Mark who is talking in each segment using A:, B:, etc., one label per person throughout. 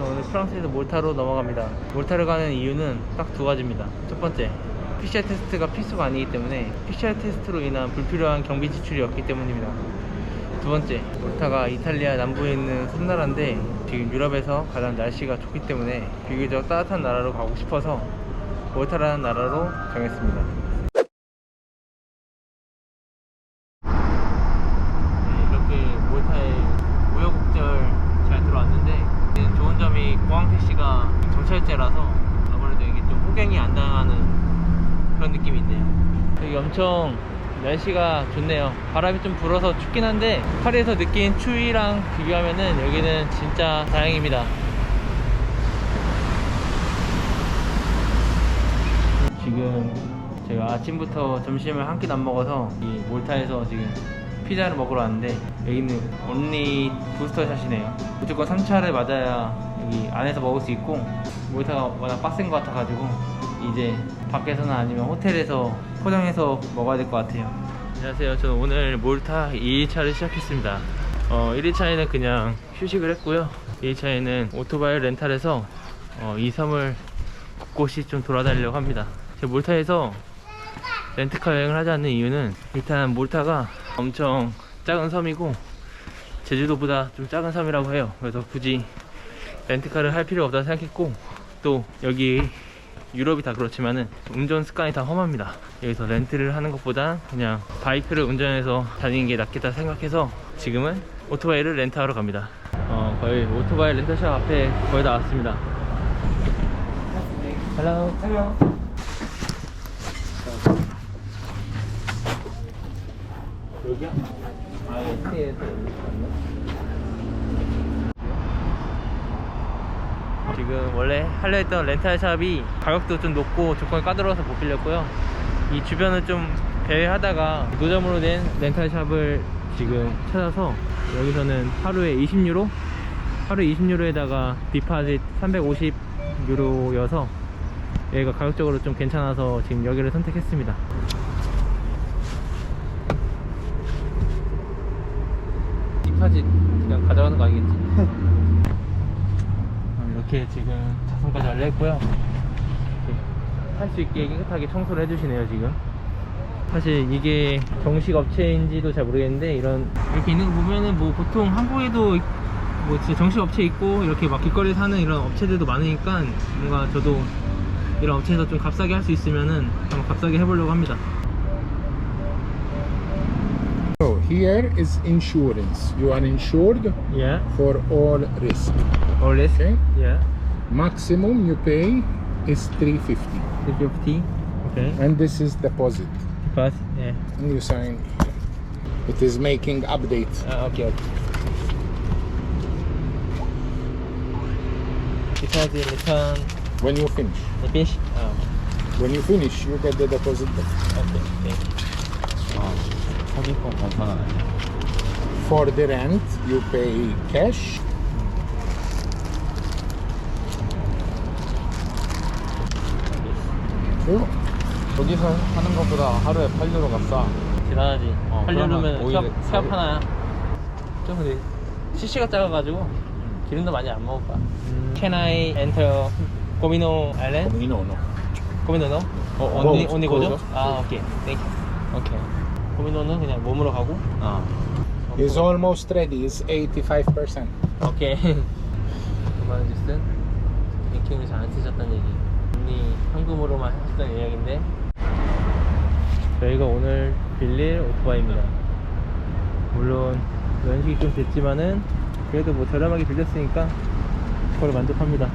A: 오늘 프랑스에서 몰타로 넘어갑니다. 몰타를 가는 이유는 딱 두 가지입니다. 첫 번째, PCR 테스트가 필수가 아니기 때문에 PCR 테스트로 인한 불필요한 경비 지출이 없기 때문입니다. 두 번째, 몰타가 이탈리아 남부에 있는 섬나라인데 지금 유럽에서 가장 날씨가 좋기 때문에 비교적 따뜻한 나라로 가고 싶어서 몰타라는 나라로 정했습니다. 네, 이렇게 몰타에 우여곡절 잘 들어왔는데 여기는 좋은 점이 공항 택시가 정찰제라서 아무래도 이게 좀 호갱이 안 당하는 그런 느낌이 있네요. 여기 엄청 날씨가 좋네요. 바람이 좀 불어서 춥긴 한데 파리에서 느낀 추위랑 비교하면은 여기는 진짜 다행입니다. 지금 제가 아침부터 점심을 한 끼도 안 먹어서 이 몰타에서 지금 피자를 먹으러 왔는데 여기는 온리 부스터샷이네요 무조건 3차를 맞아야 여기 안에서 먹을 수 있고 몰타가 워낙 빡센 것 같아가지고 이제 밖에서나 아니면 호텔에서 포장해서 먹어야 될 것 같아요. 안녕하세요. 저는 오늘 몰타 2일차를 시작했습니다. 어, 1일차에는 그냥 휴식을 했고요. 2일차에는 오토바이 렌탈해서 어, 이 섬을 곳곳이 좀 돌아다니려고 합니다. 제가 몰타에서 렌트카 여행을 하지 않는 이유는 일단 몰타가 엄청 작은 섬이고 제주도보다 좀 작은 섬이라고 해요. 그래서 굳이 렌트카를 할 필요 없다 생각했고 또 여기 유럽이 다 그렇지만은 운전 습관이 다 험합니다 여기서 렌트를 하는 것보다 그냥 바이크를 운전해서 다니는 게 낫겠다 생각해서 지금은 오토바이를 렌트하러 갑니다 어, 거의 오토바이 렌터샵 앞에 거의 다 왔습니다 Hello. Hello. 여기야? 아, 에티에서 지금 원래 하려 했던 렌탈 샵이 가격도 좀 높고 조건이 까다로워서 못 빌렸고요. 이 주변을 좀 배회하다가 노점으로 된 렌탈 샵을 지금 찾아서 여기서는 하루에 20유로? 하루에 20유로에다가 디파짓 350유로여서 여기가 가격적으로 좀 괜찮아서 지금 여기를 선택했습니다. 디파짓 그냥 가져가는 거 아니겠지? 어, 이렇게 지금 자선까지 알려했고요. 탈 수 있게 깨끗하게 청소를 해주시네요 지금. 사실 이게 정식 업체인지도 잘 모르겠는데 이런 이렇게 있는 거 보면은 뭐 보통 한국에도 뭐 진짜 정식 업체 있고 이렇게 막 길거리에 사는 이런 업체들도 많으니까 뭔가 저도 이런 업체에서 좀 값싸게 할 수 있으면은 한번 값싸게 해보려고 합니다.
B: So here is insurance. You are insured
A: Yeah.
B: for all risk.
A: Or less.
B: Okay.
A: Yeah.
B: Maximum you pay is 350,
A: 350. Okay.
B: and this is deposit.
A: But yeah.
B: And you sign. It is making update.
A: 아, 오케이, 오케이. 디파짓 리턴
B: When you finish,
A: 피니시. 아,
B: when you finish, you get the deposit back.
A: 오케이. 네.
C: 사기권 간판은 아니야.
B: For the rent, you pay cash.
C: 여기서 하는 것보다 하루에 8유로가 싸.
A: 대단하지.
C: 어,
A: 하려면
C: 그러면 오히려
A: 수압, 수압
C: 가격-
A: 하나야. 좀 근데 CC가 작아가지고 기름도 많이 안 먹을 거야. Can I enter 고미노 아일랜드?
B: No, no.
A: 고미노 노? 어,
B: 고,
A: 언니, 언니? 고죠. 아, 오케이. 땡큐.
C: 오케이.
A: 고미노는 그냥 몸으로 가고.
C: 어.
B: It's almost ready. It's 85%.
A: 오케이. 그만 주슨 뱅킹을 잘 안 쓰셨다는 얘기. 언니 현금으로만 하셨던 예약인데 저희가 오늘 빌릴 오토바이입니다. 물론 연식이 좀 됐지만은 그래도 뭐 저렴하게 빌렸으니까 그걸 만족합니다.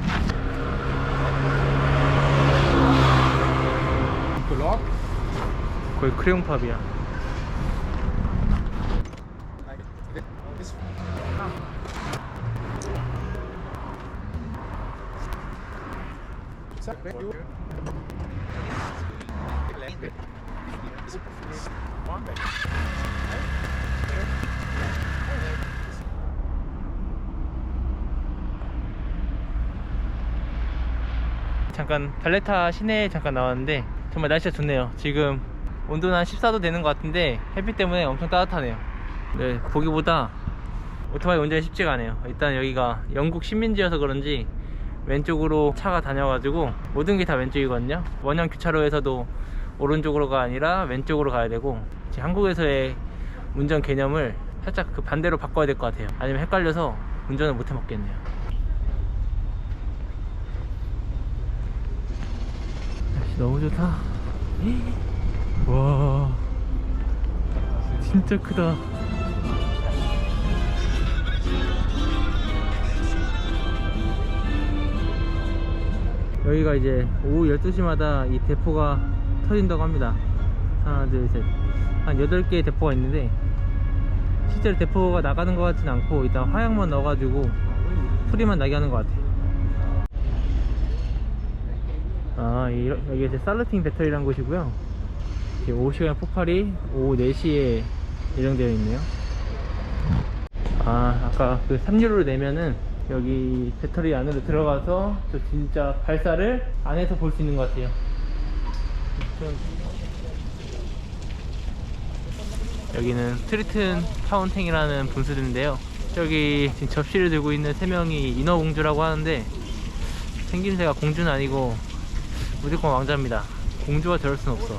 A: 거의 크레용팝이야. 잠깐 발레타 시내에 잠깐 나왔는데 정말 날씨가 좋네요. 지금 온도는 한 14도 되는 것 같은데 햇빛 때문에 엄청 따뜻하네요. 네, 보기보다 오토바이 운전이 쉽지가 않아요 일단 여기가 영국 식민지여서 그런지 왼쪽으로 차가 다녀가지고 모든 게 다 왼쪽이거든요 원형 교차로에서도 오른쪽으로가 아니라 왼쪽으로 가야 되고 지금 한국에서의 운전 개념을 살짝 그 반대로 바꿔야 될 것 같아요. 아니면 헷갈려서 운전을 못 해먹겠네요. 날씨 너무 좋다. 와 진짜 크다. 여기가 이제 오후 12시마다 이 대포가 터진다고 합니다. 하나 둘셋한 8개의 대포가 있는데 실제로 대포가 나가는 것 같진 않고 일단 화약만 넣어가지고 소리만 나게 하는 것 같아. 아 이- 여기 이제 살루팅 배터리라는 곳이고요. 이제 5시간 폭발이 오후 4시에 예정되어 있네요. 아 아까 그 3유로를 내면은 여기 배터리 안으로 들어가서 저 진짜 발사를 안에서 볼 수 있는 것 같아요. 좀- 여기는 트리튼 파운탱이라는 분수대인데요. 저기 지금 접시를 들고 있는 세 명이 인어공주라고 하는데 생김새가 공주는 아니고 무조건 왕자입니다. 공주가 저럴 순 없어